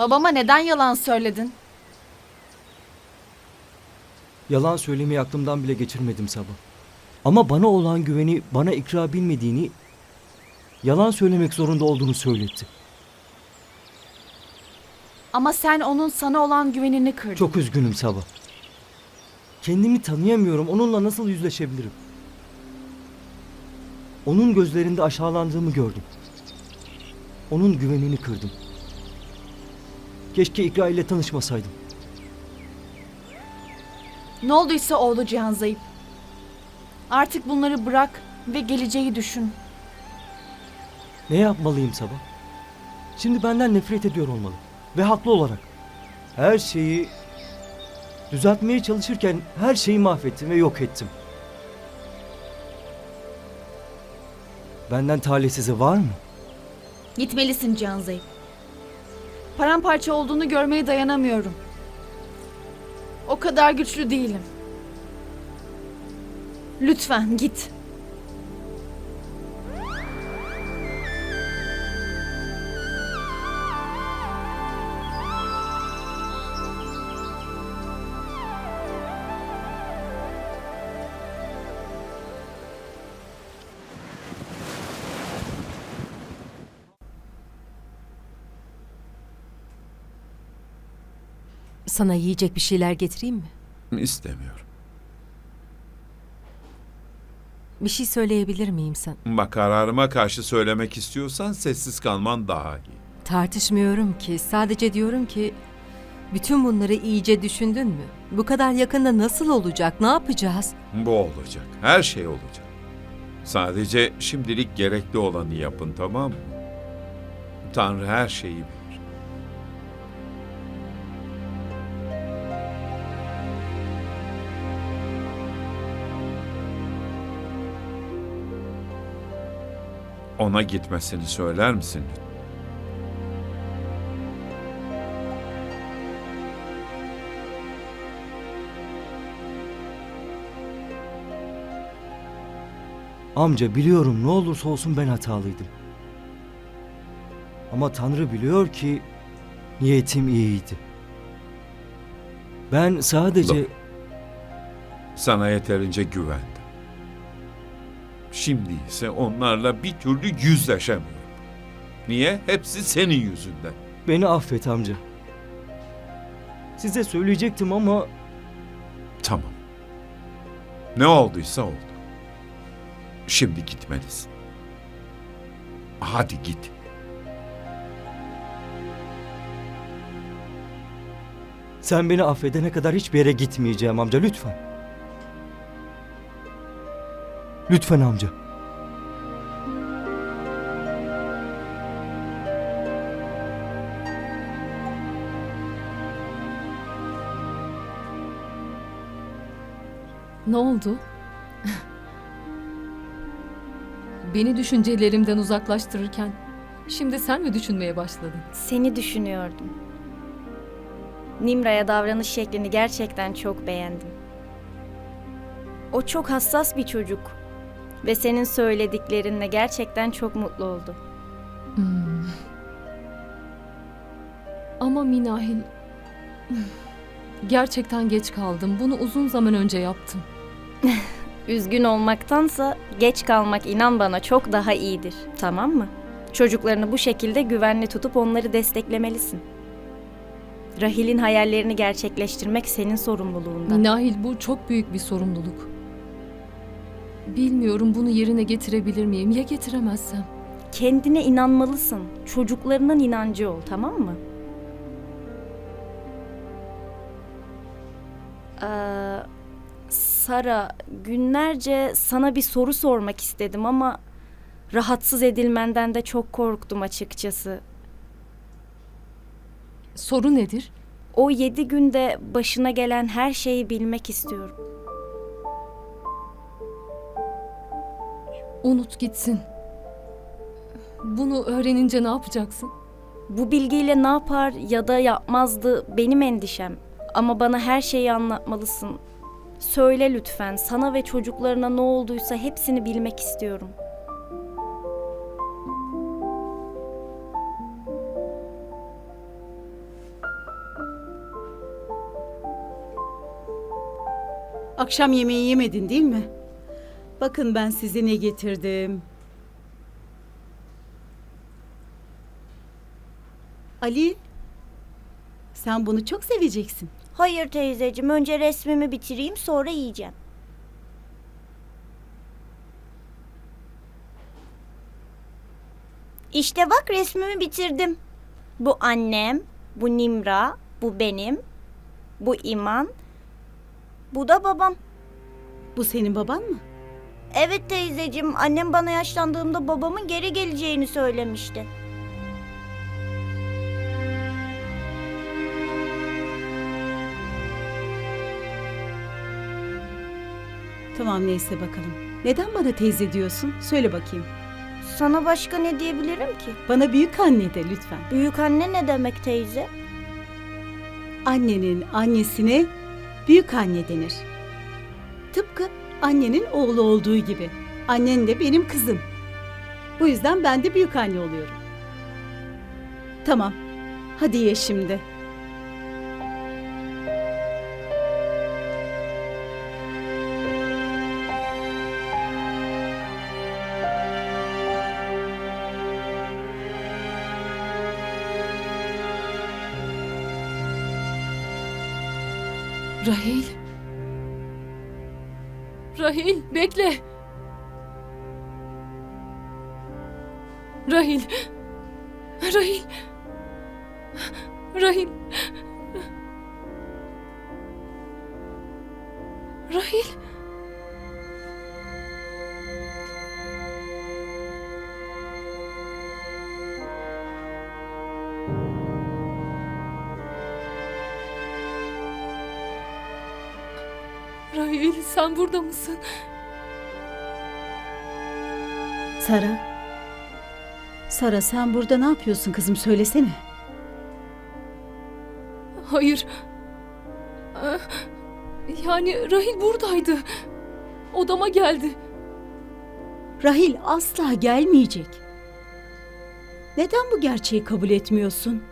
Babama neden yalan söyledin? Yalan söylemeyi aklımdan bile geçirmedim sabah. Ama bana olan güveni bana ikra bilmediğini, yalan söylemek zorunda olduğunu söyletti. Ama sen onun sana olan güvenini kırdın. Çok üzgünüm sabah. Kendimi tanıyamıyorum. Onunla nasıl yüzleşebilirim? Onun gözlerinde aşağılandığımı gördüm. Onun güvenini kırdım. Keşke İkra ile tanışmasaydım. Ne olduysa oldu Cihan Zayıf. Artık bunları bırak ve geleceği düşün. Ne yapmalıyım sabah? Şimdi benden nefret ediyor olmalı. Ve haklı olarak. Her şeyi düzeltmeye çalışırken her şeyi mahvettim ve yok ettim. Benden talihsizi var mı? Gitmelisin Cihan Zayıf. Paramparça olduğunu görmeye dayanamıyorum. O kadar güçlü değilim. Lütfen git. Sana yiyecek bir şeyler getireyim mi? İstemiyorum. Bir şey söyleyebilir miyim sen? Bak kararıma karşı söylemek istiyorsan sessiz kalman daha iyi. Tartışmıyorum ki. Sadece diyorum ki bütün bunları iyice düşündün mü? Bu kadar yakında nasıl olacak? Ne yapacağız? Bu olacak. Her şey olacak. Sadece şimdilik gerekli olanı yapın tamam mı? Tanrı her şeyi bilir. Ona gitmesini söyler misin? Amca biliyorum ne olursa olsun ben hatalıydım. Ama Tanrı biliyor ki niyetim iyiydi. Ben sadece Dur. Sana yeterince güvendim. Şimdi ise onlarla bir türlü yüzleşemiyorum. Niye? Hepsi senin yüzünden. beni affet amca. Size söyleyecektim ama Tamam. Ne olduysa oldu. Şimdi gitmelisin. Hadi git. sen beni affedene kadar hiçbir yere gitmeyeceğim amca lütfen. Lütfen amca. Ne oldu? Beni düşüncelerimden uzaklaştırırken şimdi sen mi düşünmeye başladın? Seni düşünüyordum. Nimra'ya davranış şeklini gerçekten çok beğendim. O çok hassas bir çocuk ve senin söylediklerinle gerçekten çok mutlu oldu. Ama Minahil gerçekten geç kaldım. Bunu uzun zaman önce yaptım. Üzgün olmaktansa geç kalmak inan bana çok daha iyidir. Tamam mı? Çocuklarını bu şekilde güvenli tutup onları desteklemelisin. Rahil'in hayallerini gerçekleştirmek senin sorumluluğunda. Minahil bu çok büyük bir sorumluluk. Bilmiyorum bunu yerine getirebilir miyim? Ya getiremezsem? Kendine inanmalısın. Çocuklarının inancı ol, tamam mı? Ee, Sara, günlerce sana bir soru sormak istedim ama rahatsız edilmenden de çok korktum açıkçası. Soru nedir? O yedi günde başına gelen her şeyi bilmek istiyorum. Unut gitsin. Bunu öğrenince ne yapacaksın? Bu bilgiyle ne yapar ya da yapmazdı benim endişem. Ama bana her şeyi anlatmalısın. Söyle lütfen sana ve çocuklarına ne olduysa hepsini bilmek istiyorum. Akşam yemeği yemedin değil mi? Bakın ben size ne getirdim. Ali, sen bunu çok seveceksin. Hayır teyzeciğim, önce resmimi bitireyim sonra yiyeceğim. İşte bak resmimi bitirdim. Bu annem, bu Nimra, bu benim, bu İman, bu da babam. Bu senin baban mı? Evet teyzeciğim, annem bana yaşlandığımda babamın geri geleceğini söylemişti. Tamam neyse bakalım. Neden bana teyze diyorsun? Söyle bakayım. Sana başka ne diyebilirim ki? Bana büyük anne de lütfen. Büyük anne ne demek teyze? Annenin annesine büyük anne denir. Tıpkı annenin oğlu olduğu gibi. Annen de benim kızım. Bu yüzden ben de büyük anne oluyorum. Tamam. Hadi ye şimdi. Rahil bekle. Rahil. Rahil. Rahil. Rahil. Sen burada mısın? Sara. Sara sen burada ne yapıyorsun kızım söylesene. Hayır. Ee, Yani Rahil buradaydı. Odama geldi. Rahil asla gelmeyecek. Neden bu gerçeği kabul etmiyorsun?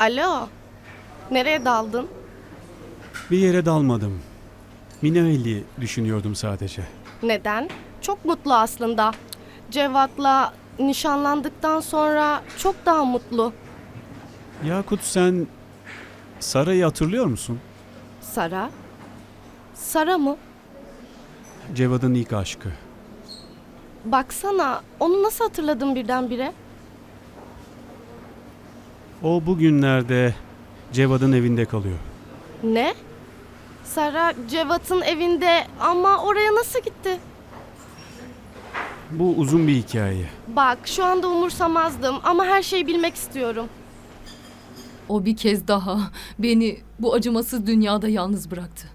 Alo. Nereye daldın? Bir yere dalmadım. Minaeli düşünüyordum sadece. Neden? Çok mutlu aslında. Cevat'la nişanlandıktan sonra çok daha mutlu. Yakut sen Sara'yı hatırlıyor musun? Sara? Sara mı? Cevad'ın ilk aşkı. Baksana, onu nasıl hatırladın birdenbire? O bugünlerde Cevad'ın evinde kalıyor. Ne? Sara Cevat'ın evinde ama oraya nasıl gitti? Bu uzun bir hikaye. Bak şu anda umursamazdım ama her şeyi bilmek istiyorum. O bir kez daha beni bu acımasız dünyada yalnız bıraktı.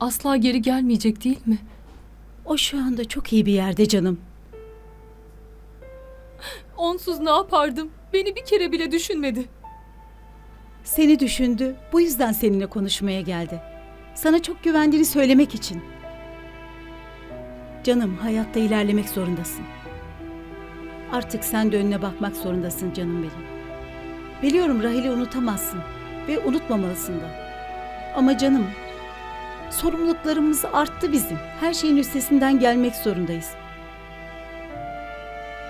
Asla geri gelmeyecek değil mi? O şu anda çok iyi bir yerde canım. Onsuz ne yapardım? Beni bir kere bile düşünmedi. Seni düşündü. Bu yüzden seninle konuşmaya geldi. Sana çok güvendiğini söylemek için. Canım, hayatta ilerlemek zorundasın. Artık sen de önüne bakmak zorundasın canım benim. Biliyorum Rahil'i unutamazsın ve unutmamalısın da. Ama canım, sorumluluklarımız arttı bizim. Her şeyin üstesinden gelmek zorundayız.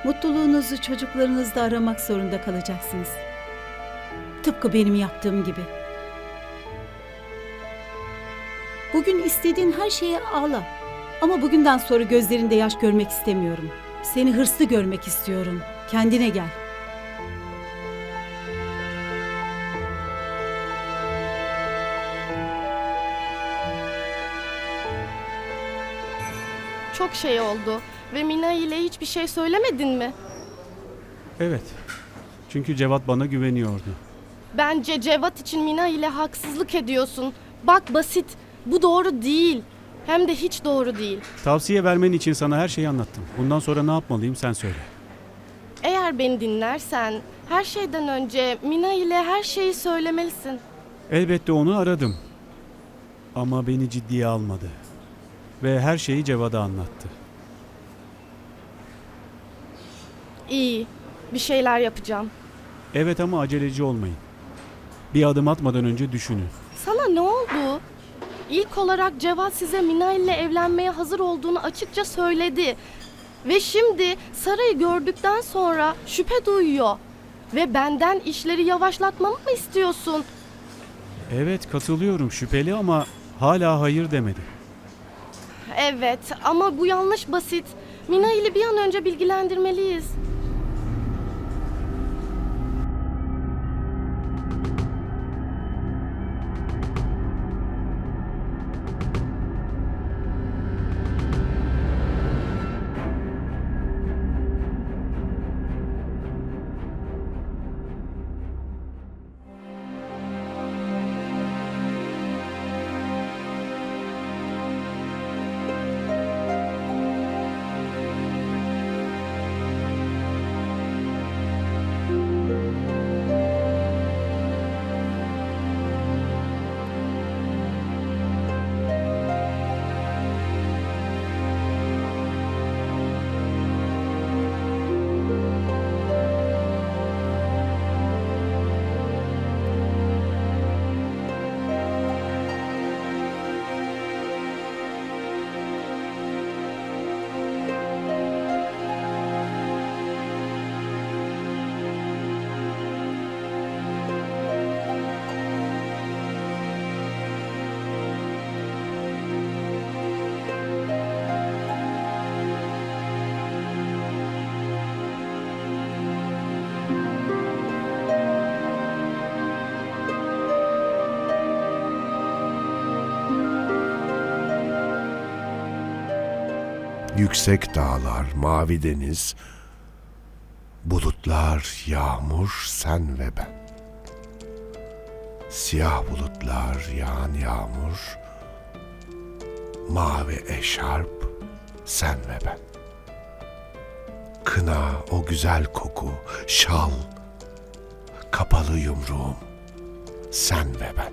Mutluluğunuzu çocuklarınızda aramak zorunda kalacaksınız. Tıpkı benim yaptığım gibi. Bugün istediğin her şeye ağla. Ama bugünden sonra gözlerinde yaş görmek istemiyorum. Seni hırslı görmek istiyorum. Kendine gel. Çok şey oldu ve Mina ile hiçbir şey söylemedin mi? Evet. Çünkü Cevat bana güveniyordu. Bence Cevat için Mina ile haksızlık ediyorsun. Bak basit. Bu doğru değil. Hem de hiç doğru değil. Tavsiye vermen için sana her şeyi anlattım. Bundan sonra ne yapmalıyım sen söyle. Eğer beni dinlersen her şeyden önce Mina ile her şeyi söylemelisin. Elbette onu aradım. Ama beni ciddiye almadı. Ve her şeyi Cevada anlattı. İyi. Bir şeyler yapacağım. Evet ama aceleci olmayın. Bir adım atmadan önce düşünün. Sana ne oldu? İlk olarak Cevat size Mina ile evlenmeye hazır olduğunu açıkça söyledi. Ve şimdi Sara'yı gördükten sonra şüphe duyuyor. Ve benden işleri yavaşlatmamı mı istiyorsun? Evet katılıyorum şüpheli ama hala hayır demedi. Evet ama bu yanlış basit. Mina ile bir an önce bilgilendirmeliyiz. Yüksek dağlar, mavi deniz, bulutlar, yağmur, sen ve ben. Siyah bulutlar, yağan yağmur, mavi eşarp, sen ve ben. Kına, o güzel koku, şal, kapalı yumruğum, sen ve ben.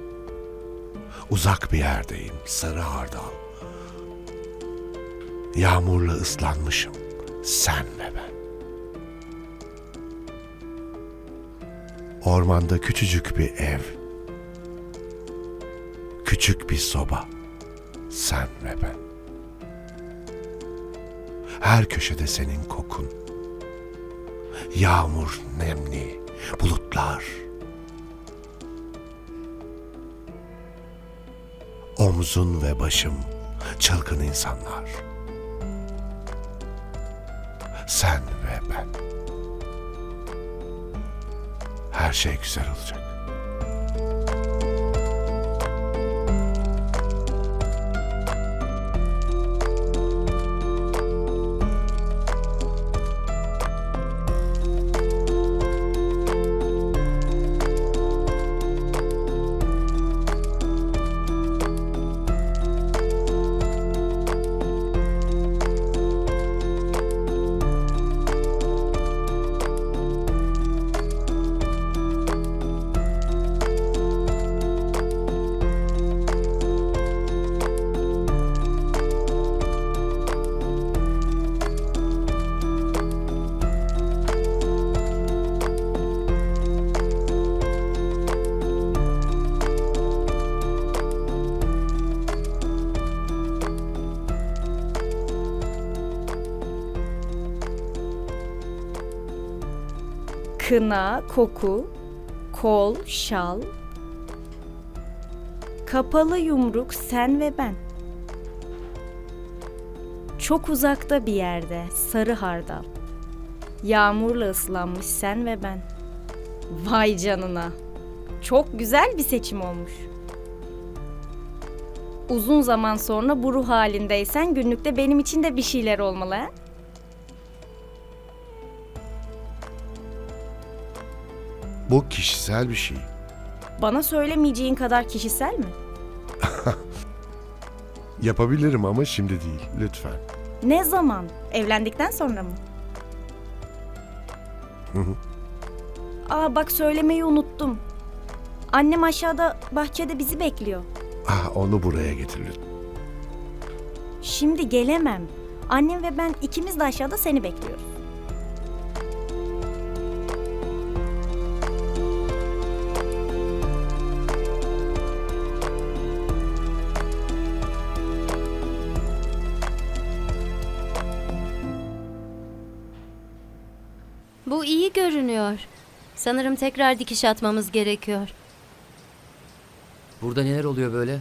Uzak bir yerdeyim, sarı hardal. Yağmurla ıslanmışım. Sen ve ben. Ormanda küçücük bir ev. Küçük bir soba. Sen ve ben. Her köşede senin kokun. Yağmur nemli, bulutlar. Omzun ve başım, çılgın insanlar sen ve ben. Her şey güzel olacak. Kına, koku, kol, şal, kapalı yumruk sen ve ben. Çok uzakta bir yerde sarı hardal. Yağmurla ıslanmış sen ve ben. Vay canına. Çok güzel bir seçim olmuş. Uzun zaman sonra bu ruh halindeysen günlükte benim için de bir şeyler olmalı ha? Bu kişisel bir şey. Bana söylemeyeceğin kadar kişisel mi? Yapabilirim ama şimdi değil. Lütfen. Ne zaman? Evlendikten sonra mı? Aa bak söylemeyi unuttum. Annem aşağıda bahçede bizi bekliyor. Ah, onu buraya getir lütfen. Şimdi gelemem. Annem ve ben ikimiz de aşağıda seni bekliyoruz. Bu iyi görünüyor. Sanırım tekrar dikiş atmamız gerekiyor. Burada neler oluyor böyle?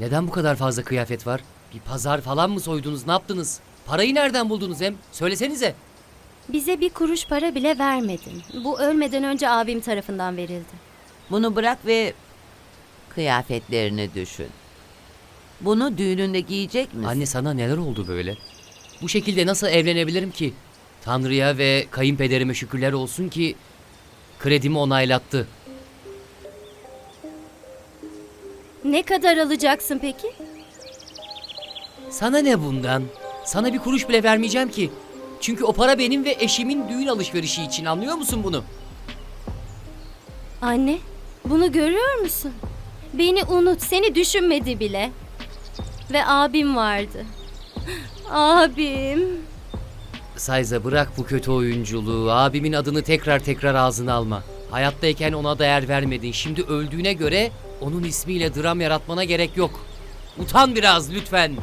Neden bu kadar fazla kıyafet var? Bir pazar falan mı soydunuz? Ne yaptınız? Parayı nereden buldunuz hem? Söylesenize. Bize bir kuruş para bile vermedin. Bu ölmeden önce abim tarafından verildi. Bunu bırak ve kıyafetlerini düşün. Bunu düğününde giyecek misin? Anne sana neler oldu böyle? Bu şekilde nasıl evlenebilirim ki? Tanrı'ya ve kayınpederime şükürler olsun ki kredimi onaylattı. Ne kadar alacaksın peki? Sana ne bundan? Sana bir kuruş bile vermeyeceğim ki. Çünkü o para benim ve eşimin düğün alışverişi için anlıyor musun bunu? Anne, bunu görüyor musun? Beni unut, seni düşünmedi bile. Ve abim vardı. Abim. Sayza bırak bu kötü oyunculuğu. Abimin adını tekrar tekrar ağzına alma. Hayattayken ona değer vermedin. Şimdi öldüğüne göre onun ismiyle dram yaratmana gerek yok. Utan biraz lütfen.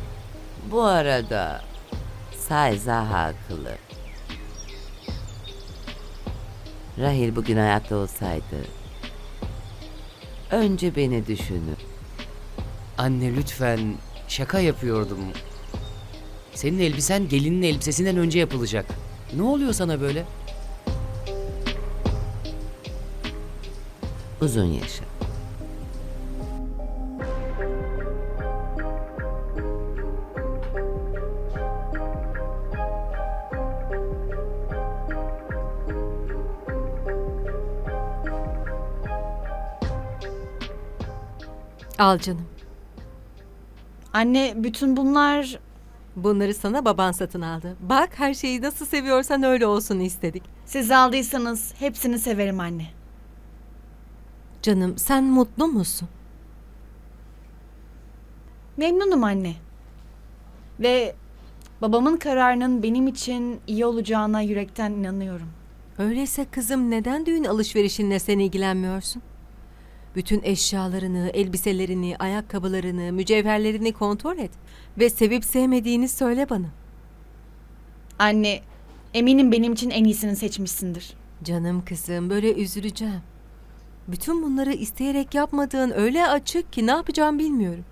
Bu arada Sayza haklı. Rahil bugün hayatta olsaydı önce beni düşünür. Anne lütfen şaka yapıyordum. Senin elbisen gelinin elbisesinden önce yapılacak. Ne oluyor sana böyle? Uzun yaşa. Al canım. Anne bütün bunlar Bunları sana baban satın aldı. Bak her şeyi nasıl seviyorsan öyle olsun istedik. siz aldıysanız hepsini severim anne. Canım sen mutlu musun? Memnunum anne. Ve babamın kararının benim için iyi olacağına yürekten inanıyorum. Öyleyse kızım neden düğün alışverişinle sen ilgilenmiyorsun? Bütün eşyalarını, elbiselerini, ayakkabılarını, mücevherlerini kontrol et. Ve sevip sevmediğini söyle bana. Anne, eminim benim için en iyisini seçmişsindir. Canım kızım böyle üzüleceğim. Bütün bunları isteyerek yapmadığın öyle açık ki ne yapacağım bilmiyorum.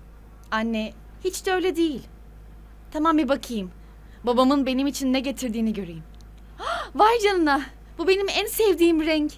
Anne, hiç de öyle değil. Tamam bir bakayım. Babamın benim için ne getirdiğini göreyim. Vay canına. Bu benim en sevdiğim renk.